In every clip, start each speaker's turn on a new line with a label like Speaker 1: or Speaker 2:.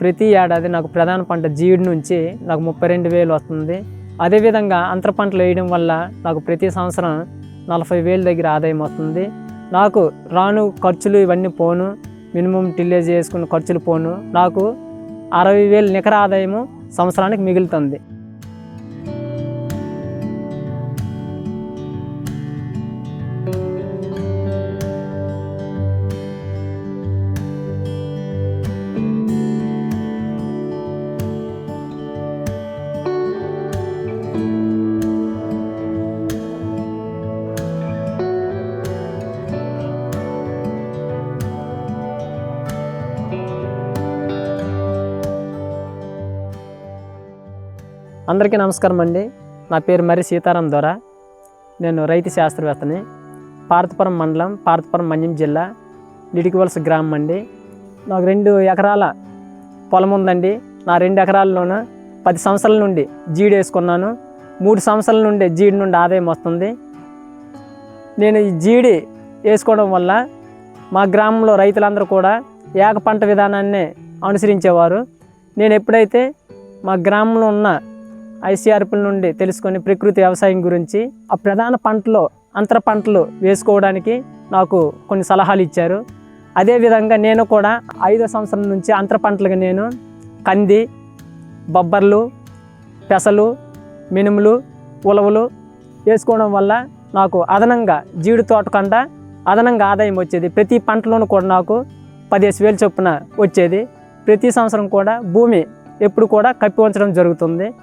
Speaker 1: ప్రతి ఏడాది నాకు ప్రధాన పంట జీడి నుంచి నాకు ముప్పై రెండు వేలు వస్తుంది. అదేవిధంగా అంతర పంటలు వేయడం వల్ల నాకు ప్రతి సంవత్సరం నలభై వేలు దగ్గర ఆదాయం వస్తుంది. నాకు రాను ఖర్చులు ఇవన్నీ పోను. మినిమం టిల్లేజ్ చేసుకున్న ఖర్చులు పోను. నాకు అరవై వేలు నికర ఆదాయము సంవత్సరానికి మిగులుతుంది. అందరికీ నమస్కారం అండి. నా పేరు మరి సీతారాం దొర. నేను రైతు శాస్త్రవేత్తని పార్తపురం మండలం పార్తపురం మన్యం జిల్లా నిడికివలస గ్రామం అండి. నాకు రెండు ఎకరాల పొలం ఉందండి. నా రెండు ఎకరాల్లోన పది సంవత్సరాల నుండి జీడి వేసుకున్నాను. మూడు సంవత్సరాల నుండి జీడి నుండి ఆదాయం వస్తుంది. నేను ఈ జీడి వేసుకోవడం వల్ల మా గ్రామంలో రైతులందరూ కూడా ఏక పంట విధానాన్ని అనుసరించేవారు. నేను ఎప్పుడైతే మా గ్రామంలో ఉన్న ఐసీఆర్పీల నుండి తెలుసుకొని ప్రకృతి వ్యవసాయం గురించి ఆ ప్రధాన పంటలో అంతర పంటలు వేసుకోవడానికి నాకు కొన్ని సలహాలు ఇచ్చారు. అదేవిధంగా నేను కూడా ఐదో సంవత్సరం నుంచి అంతర పంటలుగా నేను కంది బొబ్బర్లు పెసలు మినుములు ఉలవలు వేసుకోవడం వల్ల నాకు అదనంగా జీడి తోట కంట అదనంగా ఆదాయం వచ్చేది. ప్రతి పంటలోనూ కూడా నాకు పదిహేను వేలు చొప్పున వచ్చేది. ప్రతి సంవత్సరం కూడా భూమి ఎప్పుడు కూడా కప్పి ఉంచడం జరుగుతుంది.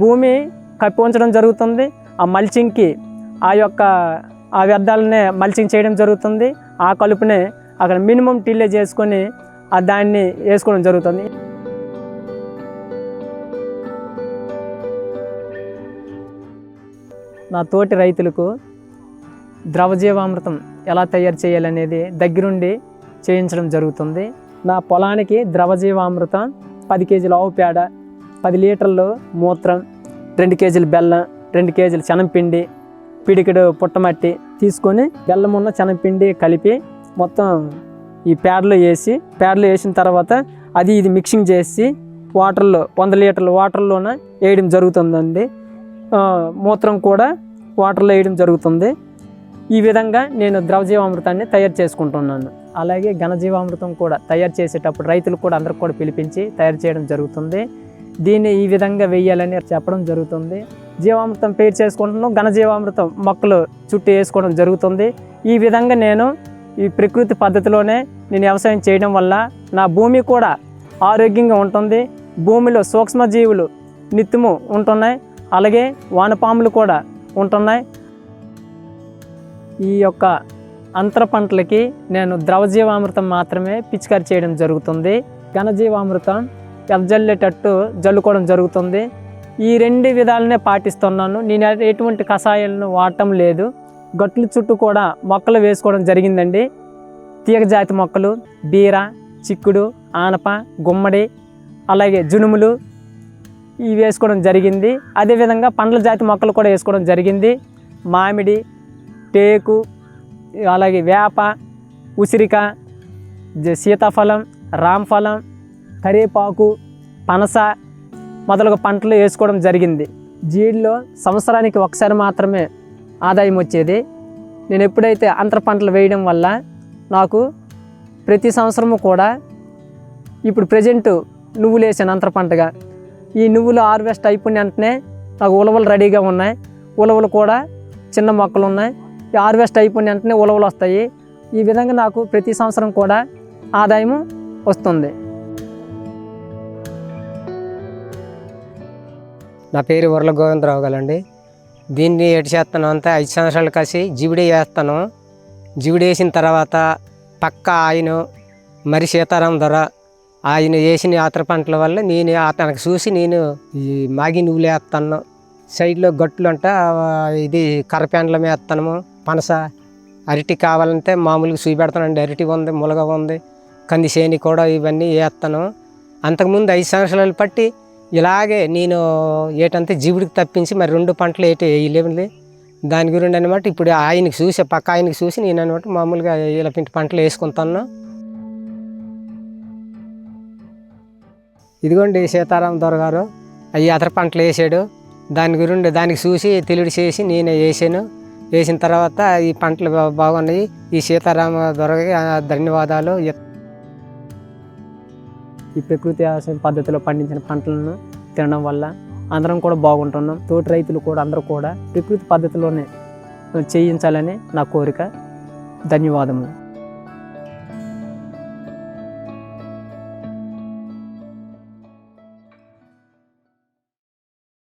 Speaker 1: భూమి కప్పి ఉంచడం జరుగుతుంది. ఆ మల్చింగ్కి ఆ యొక్క ఆ వ్యర్థాలనే మల్చింగ్ చేయడం జరుగుతుంది. ఆ కలుపునే అక్కడ మినిమం టిల్లే చేసుకొని ఆ దాన్ని వేసుకోవడం జరుగుతుంది. నా తోటి రైతులకు ద్రవజీవామృతం ఎలా తయారు చేయాలనేది దగ్గరుండి చేయించడం జరుగుతుంది. నా పొలానికి ద్రవజీవామృతం పది కేజీల ఆవు పేడ పది లీటర్లు మూత్రం రెండు కేజీలు బెల్లం రెండు కేజీలు శనగపిండి పిడికిడు పుట్టమట్టి తీసుకొని బెల్లం ఉన్న శనగపిండి కలిపి మొత్తం ఈ ప్యాడ్లో వేసి ప్యాడ్లో వేసిన తర్వాత అది ఇది మిక్సింగ్ చేసి వాటర్లో వంద లీటర్ల వాటర్లోన వేయడం జరుగుతుందండి. మూత్రం కూడా వాటర్లో వేయడం జరుగుతుంది. ఈ విధంగా నేను ద్రవజీవామృతాన్ని తయారు చేసుకుంటున్నాను. అలాగే ఘనజీవామృతం కూడా తయారు చేసేటప్పుడు రైతులు కూడా అందరికి కూడా పిలిపించి తయారు చేయడం జరుగుతుంది. దీన్ని ఈ విధంగా వేయాలని చెప్పడం జరుగుతుంది. జీవామృతం పేరు చేసుకుంటున్నాను ఘనజీవామృతం మొక్కలు చుట్టూ వేసుకోవడం జరుగుతుంది. ఈ విధంగా నేను ఈ ప్రకృతి పద్ధతిలోనే నేను వ్యవసాయం చేయడం వల్ల నా భూమి కూడా ఆరోగ్యంగా ఉంటుంది. భూమిలో సూక్ష్మజీవులు నిత్యము ఉంటున్నాయి. అలాగే వానపాములు కూడా ఉంటున్నాయి. ఈ యొక్క అంతర పంటలకి నేను ద్రవజీవామృతం మాత్రమే పిచికారి చేయడం జరుగుతుంది. ఘనజీవామృతం ఎదజల్లేటట్టు జల్లుకోవడం జరుగుతుంది. ఈ రెండు విధాలనే పాటిస్తున్నాను. నేను ఎటువంటి కషాయాలను వాడటం లేదు. గట్లు చుట్టూ కూడా మొక్కలు వేసుకోవడం జరిగిందండి. తీగ జాతి మొక్కలు బీర చిక్కుడు ఆనప గుమ్మడి అలాగే జునుములు ఇవి వేసుకోవడం జరిగింది. అదేవిధంగా పండ్ల జాతి మొక్కలు కూడా వేసుకోవడం జరిగింది. మామిడి టేకు అలాగే వేప ఉసిరిక సీతాఫలం రామఫలం కరివేపాకు పనస మొదలగు పంటలు వేసుకోవడం జరిగింది. జీడిలో సంవత్సరానికి ఒకసారి మాత్రమే ఆదాయం వచ్చేది. నేను ఎప్పుడైతే అంతర పంటలు వేయడం వల్ల నాకు ప్రతి సంవత్సరము కూడా ఇప్పుడు ప్రజెంట్ నువ్వులు వేసాను అంతర పంటగా. ఈ నువ్వులు హార్వెస్ట్ అయిపోయిన వెంటనే నాకు ఉలవలు రెడీగా ఉన్నాయి. ఉలవలు కూడా చిన్న మొక్కలు ఉన్నాయి. ఈ హార్వెస్ట్ అయిపోయిన వెంటనే ఉలవలు వస్తాయి. ఈ విధంగా నాకు ప్రతి సంవత్సరం కూడా ఆదాయము వస్తుంది.
Speaker 2: నా పేరు ఉర్ల గోవిందరావు గలండి దీన్ని ఎటు చేస్తాను అంతా ఐదు సంవత్సరాలు కలిసి జివిడి వేస్తాను. జివిడి వేసిన తర్వాత పక్క ఆయన మరి సీతారాం ధర ఆయన వేసిన యాత్ర పంటల వల్ల నేను అతనికి చూసి నేను ఈ మాగి నువ్వులు వేస్తాను. సైడ్లో గట్లు అంట ఇది కర్రపెండ్ల వేస్తాము పనస అరటి కావాలంటే మామూలుగా చూపెడతానండి అరటి ఉంది ములగ ఉంది కంది సేని కూడా ఇవన్నీ వేస్తాను. అంతకుముందు ఐదు సంవత్సరాలు పట్టి ఇలాగే నేను ఏటంటే జీవుడికి తప్పించి మరి రెండు పంటలు ఏటి వేయలేములే. దాని గురించి అనమాట ఇప్పుడు ఆయనకి చూసి పక్క ఆయనకి చూసి నేను అనమాట మామూలుగా ఇలా పింటి పంటలు వేసుకుంటాను ఇదిగోండి సీతారాం దొర గారు అవి అతర పంటలు వేసాడు. దాని గురించి దానికి చూసి తెలియడు చేసి నేను వేసాను. వేసిన తర్వాత ఈ పంటలు బాగున్నాయి. ఈ సీతారామ దొరగ ధన్యవాదాలు.
Speaker 1: ఈ ప్రకృతి వ్యవసాయం పద్ధతిలో పండించిన పంటలను తినడం వల్ల అందరం కూడా బాగుంటున్నాం. తోటి రైతులు కూడా అందరూ కూడా ప్రకృతి పద్ధతిలోనే చేయించాలని నా కోరిక. ధన్యవాదములు.